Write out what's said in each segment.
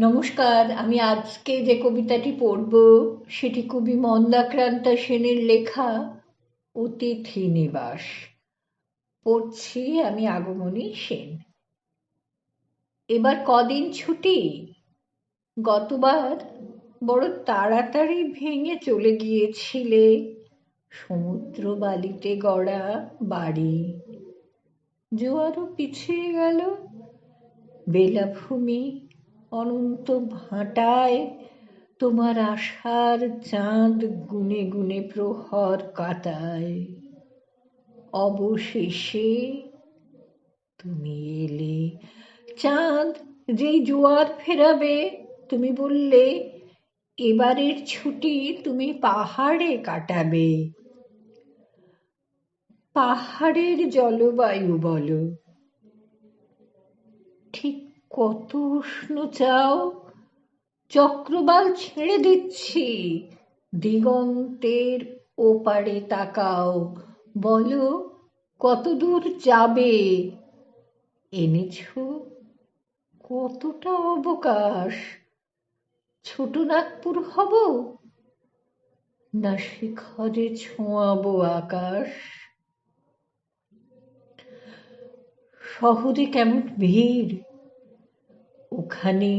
নমস্কার, আমি আজকে যে কবিতাটি পড়ব, সেটি কবি মন্দাক্রান্তা সেনের লেখা অতিথি নিবাস পড়ছি আমি আগমনী সেন। এবার কদিন ছুটি, গতবার বড় তাড়াতাড়ি ভেঙে চলে গিয়েছিলে সমুদ্র বালিতে গড়া বাড়ি। জোয়ারও পিছিয়ে গেল, বেলাভূমি অনন্ত ভাটায় তোমার আশার চাঁদ গুনে গুনে প্রহর কাটায়। অবশেষে তুমি এলে। চাঁদ যেই জোয়ার ফেরাবে, তুমি বললে, এবারের ছুটি তুমি পাহাড়ে কাটাবে। পাহাড়ের জলবায়ু বলো কত উষ্ণ চাও? চক্রবাল ছেড়ে দিচ্ছি। দিগন্তের ওপারে তাকাও। বলো, কত দূর যাবে? এনেছ? কতটা অবকাশ? ছোট নাগপুর হব? না শিখরে ছোঁয়াবো আকাশ? শহরে কেমন ভিড়? ওখানে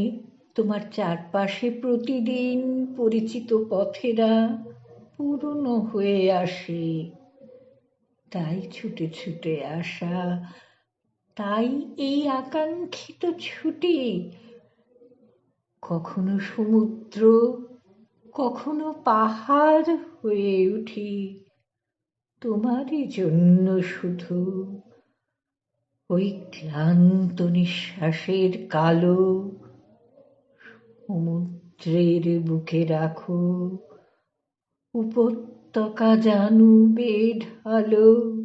তোমার চারপাশে প্রতিদিন পরিচিত পথেরা পুরনো হয়ে আসে। তাই ছুটে ছুটে আসা, তাই এই আকাঙ্ক্ষিত ছুটি। কখনো সমুদ্র, কখনো পাহাড় হয়ে উঠি। তোমারই জন্য শুধু ওই ক্লান্ত নিঃশ্বাসের কালো সমুদ্রের বুকে রাখো। উপত্যকা জানু ঢালো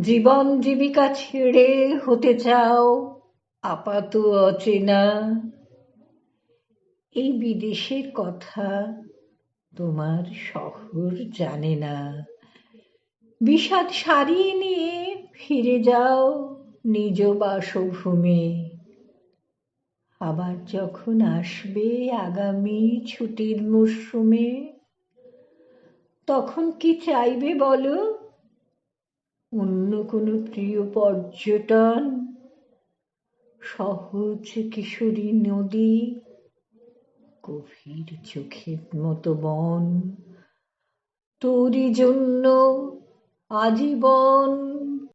জীবন জীবিকা ছেড়ে হতে চাও আপাত অচেনা। এই বিদেশের কথা তোমার শহর জানে না। বিষাদ সারিয়ে নিয়ে ফিরে যাও নিজ বাসভূমে। আবার যখন আসবে আগামী ছুটির মরশুমে তখন কি চাইবে বলো? অন্য কোনো প্রিয় পর্যটন, সহজ কিশোরী নদী, গভীর চোখের মতো বন, তোরই জন্য আজীবন